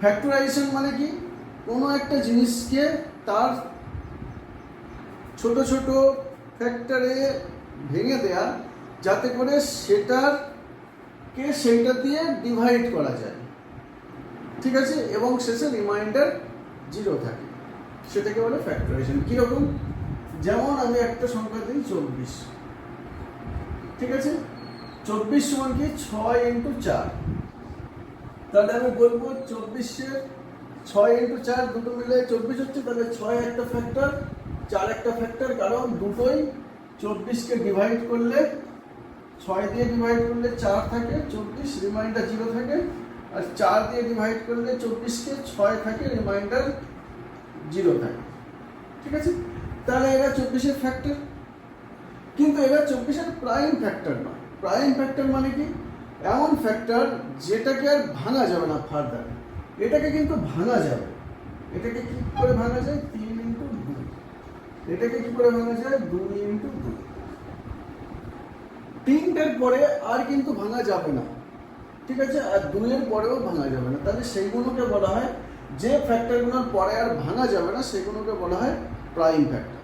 Factorisation মানে কি? কোনো একটা জিনিসকে তার ছোট ছোট ফ্যাক্টরে ভেঙে দেয়া যাতে করে সেটার কে সেইটা দিয়ে ডিভাইড করা যায়। ঠিক আছে? এবং শেষে রিমাইন্ডার জিরো থাকে। সেটাকে বলে ফ্যাক্টরাইজেশন কীরকম? যেমন আমি একটা সংখ্যা দিই চব্বিশ। ঠিক আছে? চব্বিশ সমান কি? ছয় ইন্টু চার। তাহলে আমি বলব চব্বিশের ছয় ইন্টু চার দুটো মিলে চব্বিশ হচ্ছে, তাহলে ছয় একটা ফ্যাক্টর চার একটা ফ্যাক্টর কারণ দুটোই চব্বিশকে ডিভাইড করলে, ছয় দিয়ে ডিভাইড করলে চার থাকে, চব্বিশ রিমাইন্ডার জিরো থাকে, আর চার দিয়ে ডিভাইড করলে চব্বিশকে ছয় থাকে রিমাইন্ডার জিরো থাকে। ঠিক আছে? তাহলে এরা চব্বিশের ফ্যাক্টর কিন্তু এরা চব্বিশের প্রাইম ফ্যাক্টর নয়। প্রাইম ফ্যাক্টর মানে কি? এমন ফ্যাক্টর যেটাকে আর ভাঙা যাবে না ফার্দার এটাকে কিন্তু ভাঙা যাবে। এটাকে কি করে ভাঙা যায়? তিন ইন্টু দুই। এটাকে কি করে ভাঙা যায়? দুই ইন্টু দুই। তিনটের পরে আর কিন্তু ভাঙা যাবে না। ঠিক আছে? আর দুইয়ের পরেও ভাঙা যাবে না। তাহলে সেইগুলোকে বলা হয় যে ফ্যাক্টরগুলোর পরে আর ভাঙা যাবে না, সেগুলোকে বলা হয় প্রাইম ফ্যাক্টর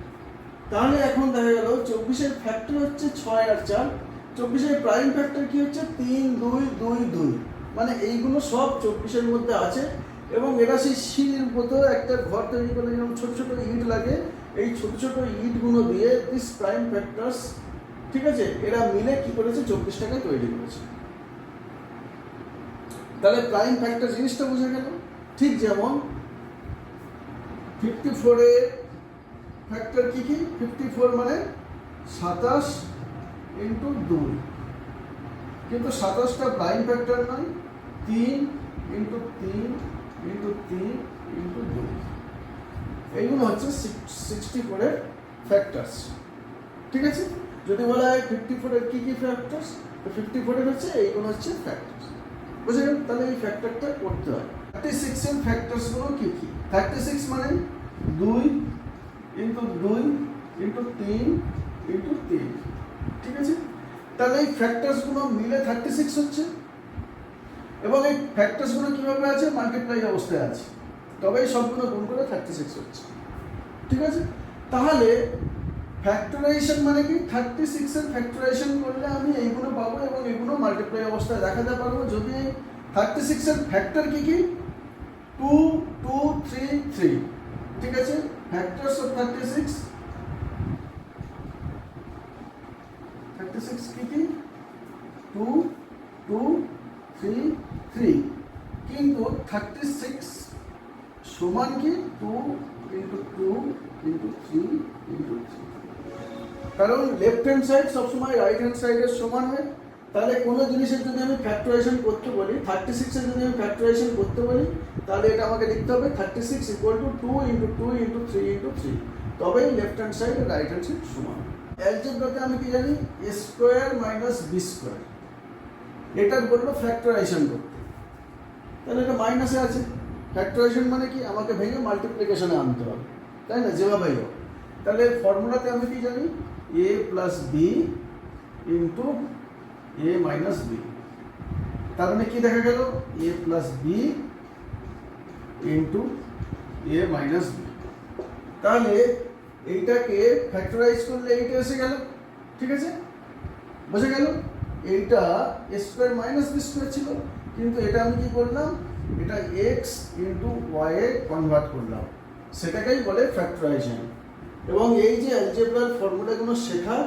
তাহলে এখন দেখা গেল, চব্বিশের ফ্যাক্টর হচ্ছে ছয় আর চার। চব্বিশের প্রাইম ফ্যাক্টর কি হচ্ছে? তিন, দুই দুই দুই। মানে এইগুলো সব চব্বিশের মধ্যে আছে এবং এরা সেই সিঁড়ির মতো একটা ঘর তৈরি করলে যেমন ছোট ছোট ইট লাগে, এই ছোট ছোট ইটগুলো দিয়ে দিস প্রাইম ফ্যাক্টরস ঠিক আছে? এরা মিলে কি করেছে? চব্বিশ টাকায় তৈরি করেছে। তাহলে প্রাইম ফ্যাক্টর জিনিসটা বোঝা গেল। ঠিক যেমন ফিফটি ফোরে ফ্যাক্টর কি কি? ফিফটি ফোর মানে সাতাশ ইন্টু দুই। কিন্তু সাতাশটা প্রাইম ফ্যাক্টর নয়, তিন ইন্টু তিন ইন্টু তিন ইন্টু দুই। এইগুলো হচ্ছে সিক্সটি ফোরের ফ্যাক্টরস ঠিক আছে? যদি বলা হয় ফিফটি ফোরের কী কী ফ্যাক্টরস তো ফিফটি ফোরের হচ্ছে এইগুলো হচ্ছে ফ্যাক্টরস বুঝে গেল তাহলে এই ফ্যাক্টরটা করতে হয়। থার্টি সিক্সের ফ্যাক্টরসগুলো কী কী? থার্টি সিক্স মানে দুই ইন্টু দুই ইন্টু তিন ইন্টু তিন। ঠিক আছে? তাহলে এই ফ্যাক্টরসগুলো মিলে থার্টি সিক্স হচ্ছে। এবং এই ফ্যাক্টরসগুলো কীভাবে আছে? মাল্টিপ্লাই অবস্থায় আছে। তবেই সবগুলো গুণ করে থার্টি সিক্স হচ্ছে। ঠিক আছে? তাহলে ফ্যাক্টরাইজেশন মানে কি? থার্টি সিক্সের ফ্যাক্টরাইজেশন করলে আমি এইগুলো পাবো এবং এগুলো মাল্টিপ্লাই অবস্থায় দেখাতে পারব। যদি থার্টি সিক্সের ফ্যাক্টর কি কি? টু টু থ্রি থ্রি ঠিক আছে? Factors of thirty six thirty six কি কি টু টু থ্রি থ্রি কিন্তু থার্টি সিক্স সমান কি? Two into two into three into three কারণ লেফট হ্যান্ড সাইড সবসময় রাইট হ্যান্ড সাইডের সমান হয়। তাহলে কোনো জিনিসের যদি আমি ফ্যাক্টরাইজেশন করতে বলি থার্টি সিক্সের যদি আমি ফ্যাক্টরাইজেশন করতে বলি, তাহলে এটা আমাকে লিখতে হবে thirty six equal to two into two into three into three তবেই left hand side right hand side সমান অ্যালজেব্রাতে আমি কি জানি? A square minus B square এটার বলল ফ্যাক্টরাইজেশন করতে। তাহলে এটা মাইনাসে আছে। ফ্যাক্টরাইজেশন মানে কি? আমাকে ভেঙে মাল্টিপ্লিকেশনে আনতে হবে। তাই না? যেভাবেই হোক। তাহলে ফর্মুলাতে আমি কি জানি? A plus B into A minus B তার মানে কি দেখা গেল? A plus B into A minus B তাহলে এইটাকে ফ্যাক্টরাইজ করলে এইটা এসে গেল, ঠিক আছে? বোঝা গেল? এইটা A square minus B square ছিল, কিন্তু এটা আমি কি করলাম? এটা এক্স ইন্টু ওয়াই এ কনভার্ট করলাম। সেটাকেই বলে ফ্যাক্টরাইজেশন এবং এই যে অ্যালজেব্রার ফর্মুলাগুলো শেখা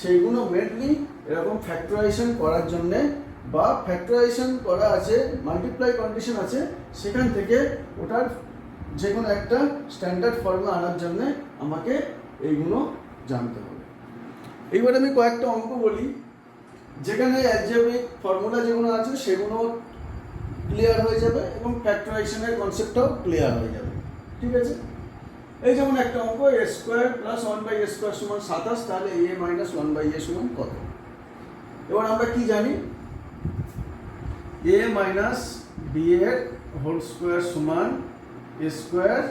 সেইগুলো মেনলি এরকম ফ্যাক্টরাইজেশন করার জন্যে বা ফ্যাক্টরাইজেশন করা আছে মাল্টিপ্লাই কন্ডিশন আছে, সেখান থেকে ওটার যে কোনো একটা স্ট্যান্ডার্ড ফর্মুলা আনার জন্য আমাকে এইগুলো জানতে হবে। এইবার আমি কয়েকটা অঙ্ক বলি। যেখানে অ্যালজেব্রিক ফর্মুলা যেগুলো আছে সেগুলো ক্লিয়ার হয়ে যাবে এবং ফ্যাক্টরাইজেশনের কনসেপ্টটাও ক্লিয়ার হয়ে যাবে। ঠিক আছে? এই যেমন একটা অঙ্ক A square plus one by A square সমান সাতাশ, তাহলে A minus one by A সমান কত? এবার আমরা কি জানি? এ মাইনাস বি এর হোল স্কোয়ার সমান square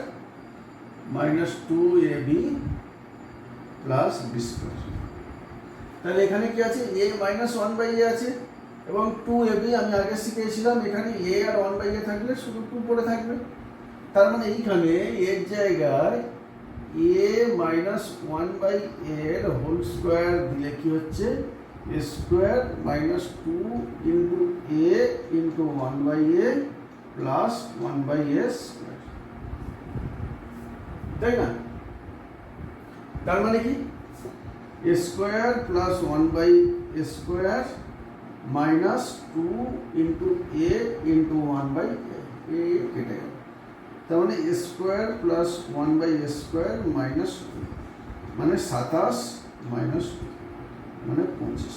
minus two A B plus B square. তাহলে এখানে কি আছে? A minus one by A আছে এবং টু এ বি আমি আগে শিখেছিলাম, এখানে এ আর ওয়ান বাই এ থাকলে শুধু টু পড়ে থাকবে। তার মানে এইখানে এর জায়গায় এ মাইনাস ওয়ান বাই এর হোল স্কোয়ার দিলে কি হচ্ছে? Square minus two into A into one by A plus one by A square. তাই না? তার মানে কি? A square plus one by A square minus two into A into one by A কেটে গেল। তার মানে A square plus one by A square minus two মানে সাতাশ মাইনাস টু মানে পঁচিশ।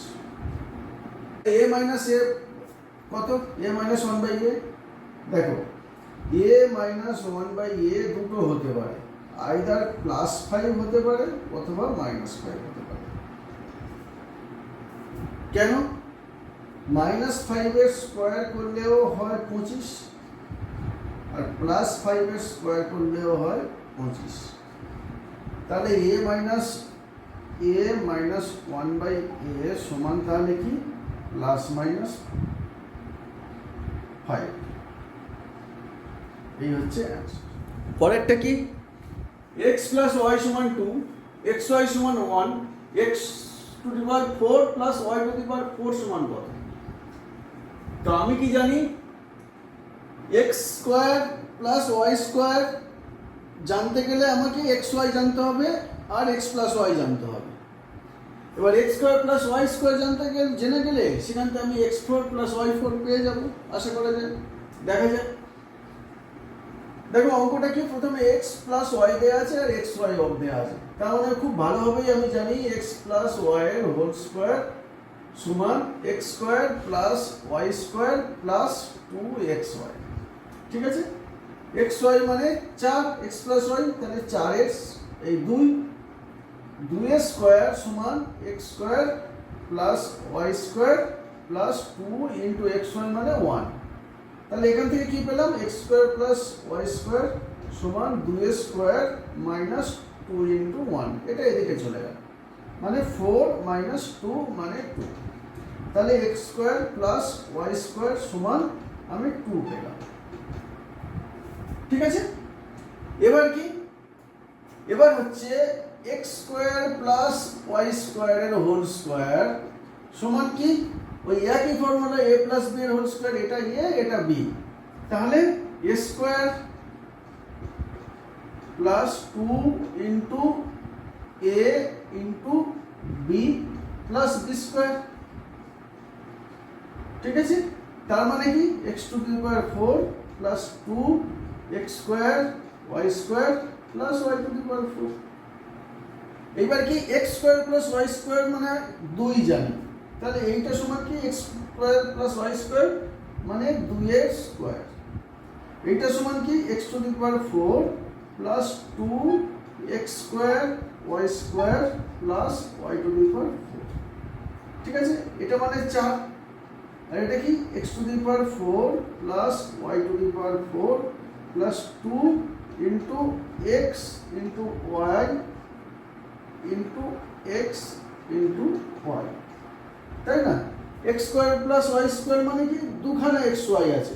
এ মাইনাস এ কত? A minus one by A দেখো A minus one by A দুটো হতে পারে। আইদার প্লাস ফাইভ হতে পারে অথবা মাইনাস ফাইভ হতে পারে। কেন? মাইনাস ফাইভের স্কোয়ার করলেও হয় পঁচিশ আর প্লাস ফাইভের স্কোয়ার করলেও হয় পঁচিশ। তাহলে A minus A minus one by A সমান তাহলে কি? প্লাস মাইনাস ফাইভ এই হচ্ছে পরেরটা কি? এক্স প্লাস ওয়াই সমান টু এক্স ওয়াই সমান one X to the power four plus Y to the power four সমান কত? তো আমি কি জানি? X square plus Y square জানতে গেলে আমাকে এক্স ওয়াই জানতে হবে আর এক্স প্লাস ওয়াই জানতে হবে। এবার X square plus Y square জানতে গেলে, জেনে গেলে সেখান থেকে আমি X four plus Y four পেয়ে যাব, আশা করা যায়। দেখা যায় দেখো অঙ্কটা কি? প্রথমে এক্স প্লাস ওয়াই দেওয়া আছে আর এক্স ওয়াই অফ দেওয়া আছে। তার মানে খুব ভালোভাবেই আমি জানি এক্স প্লাস ওয়াই এর হোল স্কোয়ার সমান X square plus Y square plus two X Y ঠিক আছে? এক্স ওয়াই মানে চার এক্স প্লাস ওয়াই তাহলে চার এক্স এই দুই দুই স্কোয়ার সমান X square plus Y square plus two into X Y মানে ওয়ান তাহলে এখান থেকে কি পেলাম? X square plus Y square সমান দুই square minus two into one এটা এদিকে চলে গেল। মানে ফোর মাইনাস টু মানে টু তাহলে X square plus Y square সমান আমি টু পেলাম। ঠিক আছে? এবার কি? এবার হচ্ছে এক্স স্কোয়ার প্লাস ওয়াই স্কোয়ারের হোল স্কোয়ার সমান কি? ওই একই ফর্মুলা এ প্লাস বি এর হোল স্কোয়ার এটা এ এটা বি তাহলে A square plus two into A into B plus B square ঠিক আছে? তার মানে কি? X to the power four plus two X square Y square plus Y to the power four এইবার কি X square plus Y square মানে দুই জানি। তাহলে এইটা সমান কি? X square plus Y square মানে দুই এর স্কোয়ার এইটা সমান কি? X to the power four plus two X square Y square plus Y to the power four ঠিক আছে? এটা মানে চার। আর এটা কি? X to the power four plus Y to the power four plus two into X into Y into X into Y তাই না? X square plus Y square মানে কি? দুখানা এক্স ওয়াই আছে।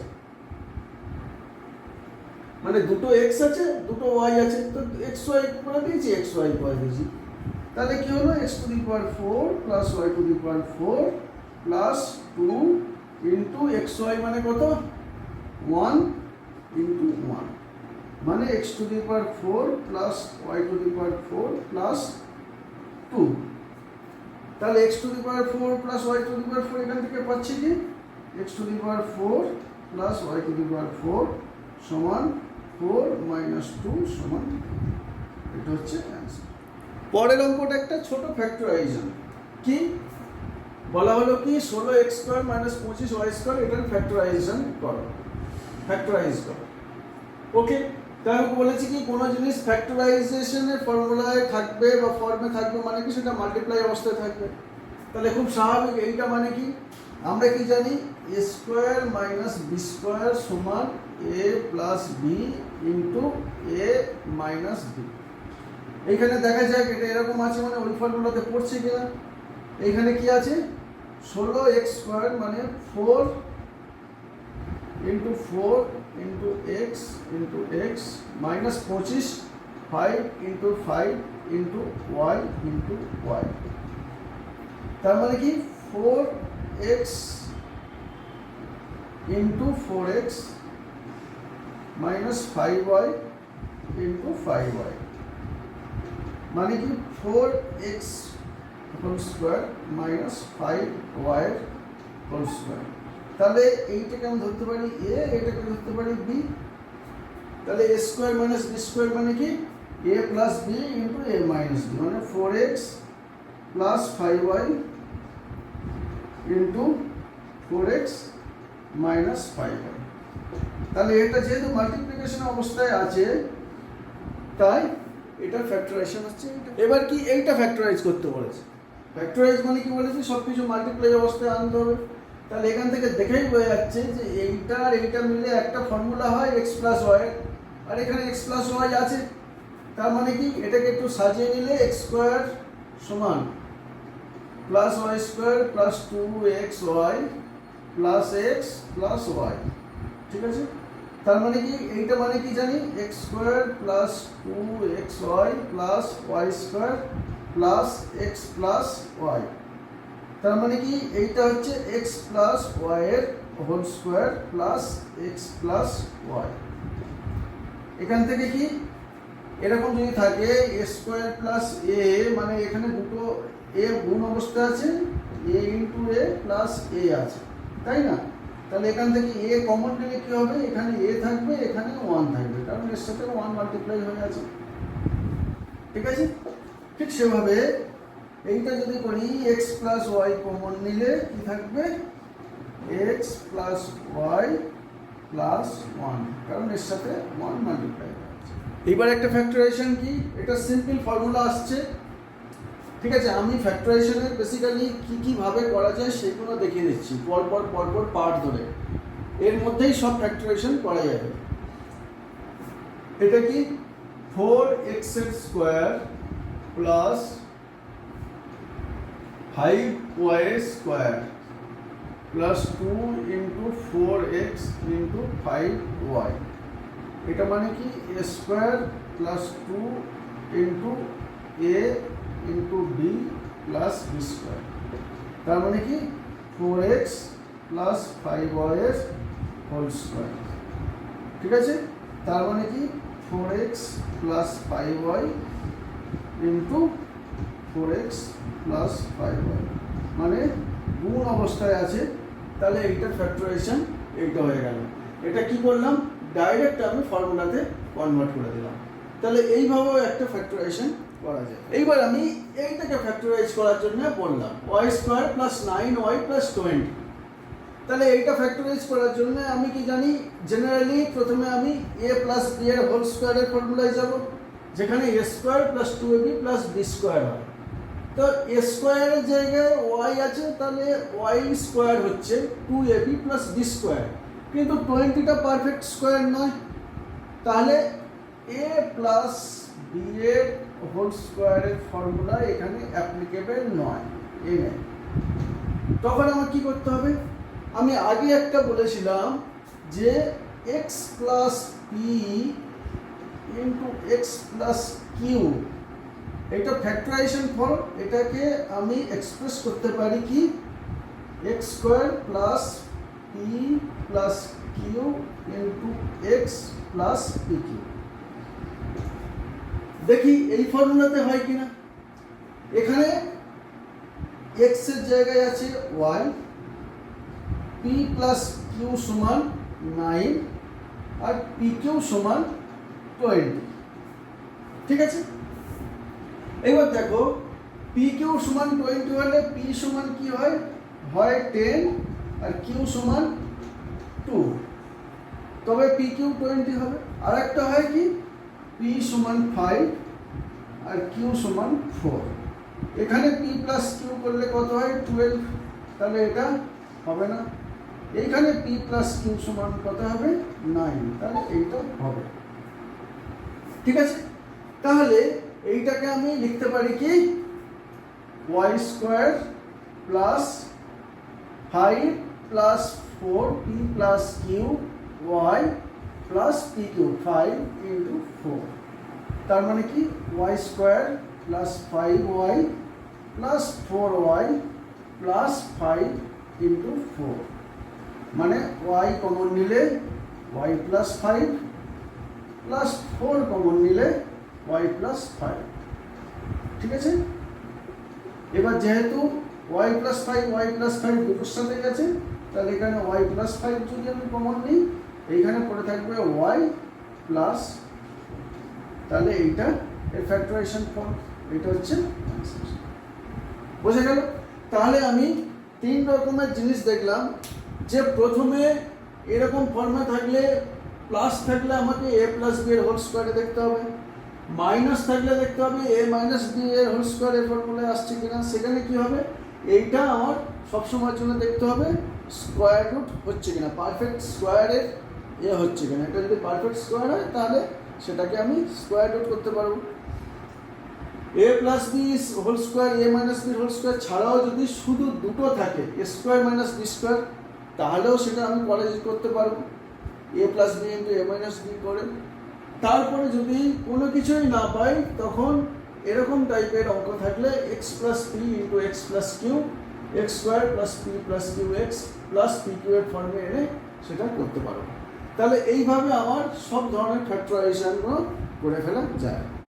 মানে দুটো এক্স আছে, দুটো ওয়াই আছে। তো এক্স ওয়াই করে দিয়েছি এক্স ওয়াই করে দিয়েছি তাহলে কি হলো? X to the power four plus Y to the power four plus two into X Y মানে কত? ওয়ান ইন্টু ওয়ান মানে X to the power four plus Y to the power four plus two তাহলে X to the power four plus Y to the power four এখান থেকে পাচ্ছি কি? X to the power four plus Y to the power four সমান four minus two সমান এটা হচ্ছে answer পরের অঙ্কটা একটা ছোট ফ্যাক্টরাইজেশন কি? বলা হলো কি? ষোলো এক্স স্কোয়ার মাইনাস পঁচিশ ওয়াই স্কোয়ার এটার ফ্যাক্টরাইজেশন করো। ফ্যাক্টরাইজ করো। ওকে তাই আমি বলেছি কি, কোনো জিনিস ফ্যাক্টরাইজেশনের ফর্মুলায় থাকবে বা ফর্মে থাকবে মানে কি, সেটা মাল্টিপ্লাই অবস্থায় থাকবে। তাহলে খুব স্বাভাবিক, এইটা মানে কি? আমরা কি জানি? A square minus B square সমান A plus B into A minus B এইখানে দেখা যাক, এটা এরকম আছে মানে ওই ফর্মুলাতে পড়ছে কিনা। এইখানে কি আছে? ষোলো এক্স স্কোয়ার মানে four into four into X into X minus পঁচিশ five into five into Y into Y তার মানে কি? Four X into four X minus five Y into five Y মানে কি? Four X whole square minus five Y whole square তাহলে এইটাকে আমি ধরতে পারি? এ এটাকে ধরতে পারি? বি তাহলে A square minus B square মানে কি? A plus B into A minus B মানে four X plus five Y into four X minus five Y তাহলে এটা যেহেতু মাল্টিপ্লিকেশন অবস্থায় আছে তাই এটা ফ্যাক্টরাইজেশন হচ্ছে এবার কি এইটা ফ্যাক্টরাইজ করতে বলেছে? ফ্যাক্টরাইজ মানে কি বলেছে? সব কিছু মাল্টিপ্লাই অবস্থায় আনতে হবে। তাহলে এখান থেকে দেখেই বোঝা যাচ্ছে যে এইটা আর এইটা মিলে একটা ফর্মুলা হয় এক্স প্লাস ওয়াই আর এখানে এক্স প্লাস ওয়াই আছে, তার মানে কি? এটাকে একটু সাজিয়ে নিলে এক্স স্কোয়ার সমান plus Y square plus two X Y plus X plus Y ঠিক আছে? তার মানে কি? এইটা মানে কি জানি? X square plus two X Y plus Y square plus X plus Y তার মানে কি? এইটা হচ্ছে এক্স প্লাস ওয়াই এর whole square plus X plus Y এখান থেকে কি? এরকম যদি থাকে এ স্কোয়ার প্লাস এ মানে এখানে দুটো এ গুণ অবস্থা আছে এ ইন্টু এ প্লাস এ আছে। তাই না? তাহলে এখান থেকে এ কমন নিলে কি হবে? এখানে এ থাকবে, এখানে ওয়ান থাকবে। কারণ এর সাথে ওয়ান মাল্টিপ্লাই হয়ে আছে ঠিক আছে? ঠিক সেভাবে এইটা যদি করি এক্স প্লাস ওয়াই কমন নিলে কি থাকবে? X plus Y plus one কারণ এর সাথে ওয়ান মাল্টিপ্লাই এইবার একটা ফ্যাক্টরাইজেশন কি? এটা সিম্পল ফর্মুলা আসছে। ঠিক আছে, আমি ফ্যাক্টরাইজেশনের বেসিক্যালি কী কীভাবে করা যায় সেগুলো দেখিয়ে দিচ্ছি, পরপর পরপর পার্ট ধরে। এর মধ্যেই সব ফ্যাক্টরাইজেশন করা যাবে এটা কি? ফোর এক্সের square plus five Y square plus two into four X into five Y এটা মানে কি? A square plus two into A into B plus B square তার মানে কি? ফোর এক্স প্লাস ফাইভ ওয়াইয়ের হোল স্কোয়ার ঠিক আছে? তার মানে কি? Four X plus five Y into four X plus five Y মানে গুণ অবস্থায় আছে, তাহলে এইটার ফ্যাক্টরাইজেশন এইটা হয়ে গেল। এটা কি করলাম? ডাইরেক্ট আমি ফর্মুলাতে কনভার্ট করে দিলাম। তাহলে এইভাবেও একটা ফ্যাক্টরাইজেশন করা যায়। এইবার আমি এইটাকে ফ্যাক্টরাইজ করার জন্য বললাম Y square plus nine Y plus twenty তাহলে এইটা ফ্যাক্টরাইজ করার জন্য আমি কি জানি জেনারেলি প্রথমে আমি এ প্লাস বি এর হোল স্কোয়ারের ফর্মুলায় যাব, যেখানে A square plus two A B plus B square হয়। তো এ স্কোয়ারের জায়গায় ওয়াই আছে, তাহলে ওয়াই স্কোয়ার হচ্ছে two A B plus B square কিন্তু টোয়েন্টিটা পারফেক্ট স্কোয়ার নয়। তাহলে এ প্লাস বি এর হোল স্কোয়ারের ফর্মুলা এখানে অ্যাপ্লিকেবল নয়। এ নেই। তখন আমার কি করতে হবে? আমি আগে একটা বলেছিলাম যে X plus P into X plus Q এটা ফ্যাক্টরাইজেশন ফর্ম এটাকে আমি এক্সপ্রেস করতে পারি কি? X square plus P plus Q into X plus P Q দেখি, এই ফর্মুলাতে হয় কিনা? এখানে এক্সের জায়গায় আছে ওয়াই পি প্লাস কিউ সমান নাইন আর পি কিউ সমান টোয়েন্টি ঠিক আছে? এবার দেখো পি কিউ সমান টোয়েন্টি হলে পি সমান কি হয়? হয় টেন আর কিউ সমান টু তবে পি কিউ টোয়েন্টি হবে। আর একটা হয় কি? পি সমান ফাইভ আর কিউ সমান ফোর এখানে পি প্লাস কিউ করলে কত হয়? টুয়েলভ তাহলে এটা হবে না। এইখানে পি প্লাস কিউ সমান কত হবে? নাইন তাহলে এইটা হবে। ঠিক আছে? তাহলে এইটাকে আমি লিখতে পারি কি? Y square plus five plus four P plus Q Y plus P Q five into four তার মানে কি? Y square plus five Y plus four Y plus five into four মানে ওয়াই কমন নিলে Y plus five plus four common নিলে Y plus five ঠিক আছে? এবার যেহেতু Y plus five Y plus five দুটোর সাথে গেছে, তাহলে এখানে ওয়াই প্লাস ফাইভ যদি আমি কমন নিই, এইখানে পড়ে থাকবে ওয়াই প্লাস তাহলে এইটা এর ফ্যাক্টরাইজেশন ফর্ম এটা হচ্ছে। বোঝা গেল? তাহলে আমি তিন রকমের জিনিস দেখলাম, যে প্রথমে এরকম ফর্মে থাকলে প্লাস থাকলে আমাকে এ প্লাস বি এর হোল স্কোয়ারে দেখতে হবে। মাইনাস থাকলে দেখতে হবে এ মাইনাস বি এর হোল স্কোয়ার এর ফর্মুলায় আসছে কিনা, সেখানে কি হবে? এইটা আমার সবসময়ের জন্য দেখতে হবে স্কোয়ার রুট হচ্ছে কিনা পারফেক্ট স্কোয়ারের এ হচ্ছে কিনা। এটা যদি পারফেক্ট স্কোয়ার হয়, তাহলে সেটাকে আমি স্কোয়ার রুট করতে পারব। A plus B whole square A minus B whole square ছাড়াও যদি শুধু দুটো থাকে A square minus B square তাহলেও সেটা আমি কলেজ করতে পারব। A plus B into A minus B করে। তারপরে যদি কোনো কিছুই না পাই, তখন এরকম টাইপের অঙ্ক থাকলে X plus P into X plus Q X square plus P plus Q X plus P Q এর ফর্মে এনে সেটা করতে পারো। তাহলে এইভাবে আমার সব ধরনের ফ্যাক্টরাইজেশনগুলো করে ফেলা যায়।